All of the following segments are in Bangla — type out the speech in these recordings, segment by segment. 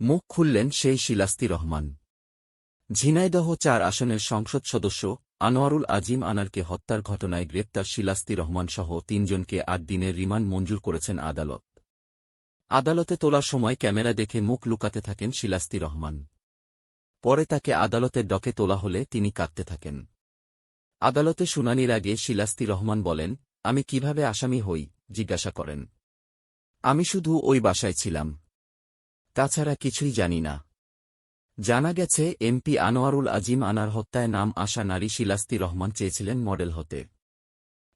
মুখ খুললেন সেই শিলাস্তি রহমান। ঝিনাইদহ চার আসনের সংসদ সদস্য, আনোয়ারুল আজিম আনারকে হত্যার ঘটনায় গ্রেপ্তার শিলাস্তি রহমান সহ তিনজনকে আট দিনের রিমান্ড মঞ্জুর করেছেন আদালত। আদালতে তোলার সময় ক্যামেরা দেখে মুখ লুকাতে থাকেন শিলাস্তি রহমান। পরে তাকে আদালতের ডকে তোলা হলে তিনি কাঁদতে থাকেন। আদালতে শুনানির আগে শিলাস্তি রহমান বলেন, আমি কীভাবে আসামি হই? জিজ্ঞাসা করেন। আমি শুধু ওই বাসায় ছিলাম। তাছাড়া কিছুই জানি না। জানা গেছে, এমপি আনোয়ারুল আজিম আনার হত্যায় নাম আসা নারী শিলাস্তি রহমান চেয়েছিলেন মডেল হতে।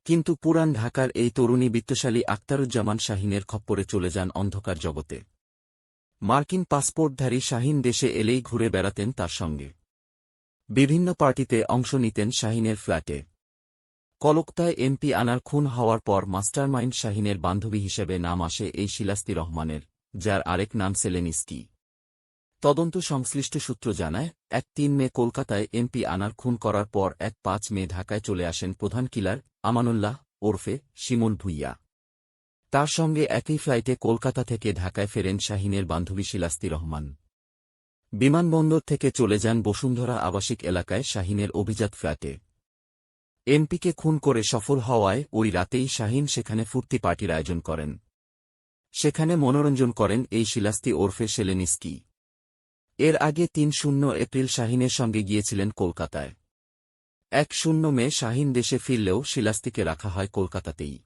কিন্তু পুরান ঢাকার এই তরুণী বিত্তশালী আক্তারুজ্জামান শাহিনের খপ্পরে চলে যান অন্ধকার জগতে। মার্কিন পাসপোর্টধারী শাহিন দেশে এলেই ঘুরে বেড়াতেন তার সঙ্গে। বিভিন্ন পার্টিতে অংশ নিতেন শাহিনের ফ্ল্যাটে। কলকতায় এমপি আনার খুন হওয়ার পর মাস্টারমাইন্ড শাহিনের বান্ধবী হিসেবে নাম আসে এই শিলাস্তি রহমানের। যার আরেক নাম সেলেনিস্কি। তদন্ত সংশ্লিষ্ট সূত্র জানায়, এক তিন মে কলকাতায় এমপি আনার খুন করার পর এক পাঁচ মে ঢাকায় চলে আসেন প্রধান কিলার আমানুল্লাহ ওরফে শিমুল ভুইয়া। তার সঙ্গে একই ফ্লাইটে কলকাতা থেকে ঢাকায় ফেরেন শাহিনের বান্ধবী শিলাস্তি রহমান। বিমানবন্দর থেকে চলে যান বসুন্ধরা আবাসিক এলাকায় শাহিনের অভিজাত ফ্ল্যাটে। এমপিকে খুন করে সফল হওয়ায় ওই রাতেই শাহিন সেখানে ফুর্তি পার্টির আয়োজন করেন। সেখানে মনোরঞ্জন করেন এই শিলাস্তি ওরফে সেলেনিস্কি এর আগে তিন শূন্য এপ্রিল শাহিনের সঙ্গে গিয়েছিলেন কলকাতায়। এক শূন্য মে শাহিন দেশে ফিরলেও শিলাস্তিকে রাখা হয় কলকাতাতেই।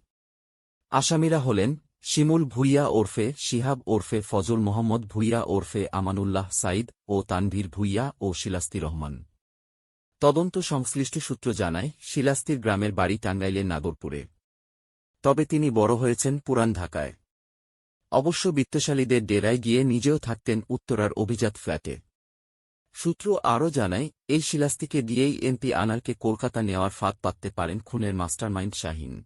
আসামিরা হলেন শিমুল ভুইয়া ওরফে শিহাব ওরফে ফজল মোহাম্মদ ভুইয়া ওরফে আমানুল্লাহ সাইদ ও তানভীর ভুইয়া ও শিলাস্তি রহমান। তদন্ত সংশ্লিষ্ট সূত্র জানায় শিলাস্তির গ্রামের বাড়ি টাঙ্গাইলের নাগরপুরে। তবে তিনি বড় হয়েছেন পুরান ঢাকায়। অবশ্য বিত্তশালীদের ডেরায় গিয়ে নিজেও থাকতেন উত্তরার অভিজাত ফ্ল্যাটে। সূত্র আরও জানায়, এই শিলাস্তিকে দিয়েই এমপি আনারকে কলকাতা নেওয়ার ফাঁদ পাততে পারেন খুনের মাস্টারমাইন্ড শাহিন।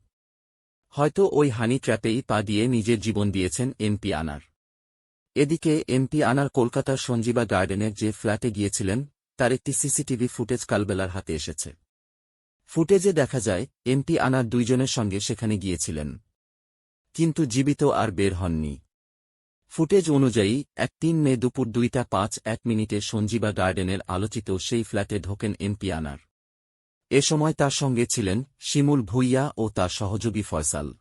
হয়তো ওই হানি ট্র্যাপেই পা দিয়ে নিজের জীবন দিয়েছেন এমপি আনার। এদিকে এমপি আনার কলকাতার সঞ্জীবা গার্ডেনের যে ফ্ল্যাটে গিয়েছিলেন, তার একটি সিসিটিভি ফুটেজ কালবেলার হাতে এসেছে। ফুটেজে দেখা যায়, এমপি আনার দুইজনের সঙ্গে সেখানে গিয়েছিলেন। কিন্তু জীবিত আর বের হননি। ফুটেজ অনুযায়ী, এক তিন মে দুপুর দুইটা পাঁচ এক মিনিটে সঞ্জীবা গার্ডেনের আলোচিত সেই ফ্ল্যাটে ঢোকেন এমপি আনার। এ সময় তার সঙ্গে ছিলেন শিমুল ভুইয়া ও তার সহযোগী ফয়সাল।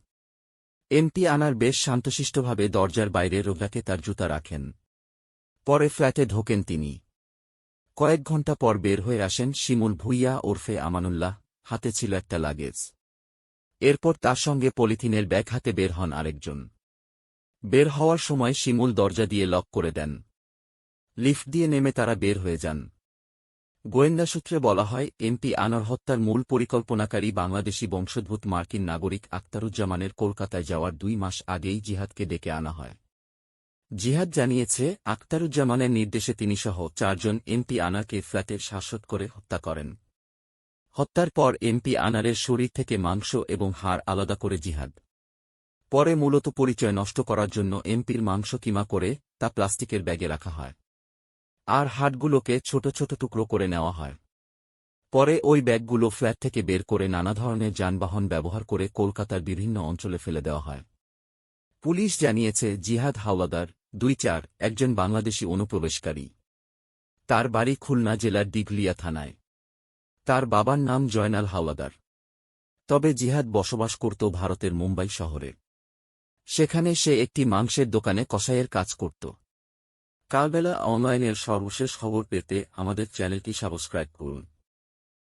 এমপি আনার বেশ শান্তশিষ্টভাবে দরজার বাইরে রোগাকে তার জুতা রাখেন। পরে ফ্ল্যাটে ঢোকেন তিনি। কয়েক ঘণ্টা পর বের হয়ে আসেন শিমুল ভুইয়া ওরফে আমানুল্লাহ, হাতে ছিল একটা লাগেজ। এরপর তার সঙ্গে পলিথিনের ব্যাগ হাতে বের হন আরেকজন। বের হওয়ার সময় শিমুল দরজা দিয়ে লক করে দেন। লিফট দিয়ে নেমে তারা বের হয়ে যান। গোয়েন্দা সূত্রে বলা হয় এমপি আনার হত্যার মূল পরিকল্পনাকারী বাংলাদেশি বংশোদ্ভূত মার্কিন নাগরিক আক্তারুজ্জামানের কলকাতায় যাওয়ার দুই মাস আগেই জিহাদকে ডেকে আনা হয়। জিহাদ জানিয়েছে আক্তারুজ্জামানের নির্দেশে তিনি সহ চারজন এমপি আনাকে ফ্ল্যাটের শাসত করে হত্যা করেন। হত্যার পর এমপি আনারের শরীর থেকে মাংস এবং হাড় আলাদা করে জিহাদ। পরে মূলত পরিচয় নষ্ট করার জন্য এমপির মাংস কিমা করে তা প্লাস্টিকের ব্যাগে রাখা হয়। আর হাটগুলোকে ছোট ছোট টুকরো করে নেওয়া হয়। পরে ওই ব্যাগগুলো ফ্ল্যাট থেকে বের করে নানা ধরনের যানবাহন ব্যবহার করে কলকাতার বিভিন্ন অঞ্চলে ফেলে দেওয়া হয়। পুলিশ জানিয়েছে, জিহাদ হাওলাদার, দুই চার, একজন বাংলাদেশি অনুপ্রবেশকারী। তার বাড়ি খুলনা জেলার দিঘলিয়া থানায়। তার বাবার নাম জয়নাল হাওলাদার। তবে জিহাদ বসবাস করত ভারতের মুম্বাই শহরে। সেখানে সে একটি মাংসের দোকানে কষাইয়ের কাজ করত। কালবেলা অনলাইনের সর্বশেষ খবর পেতে আমাদের চ্যানেলটি সাবস্ক্রাইব করুন।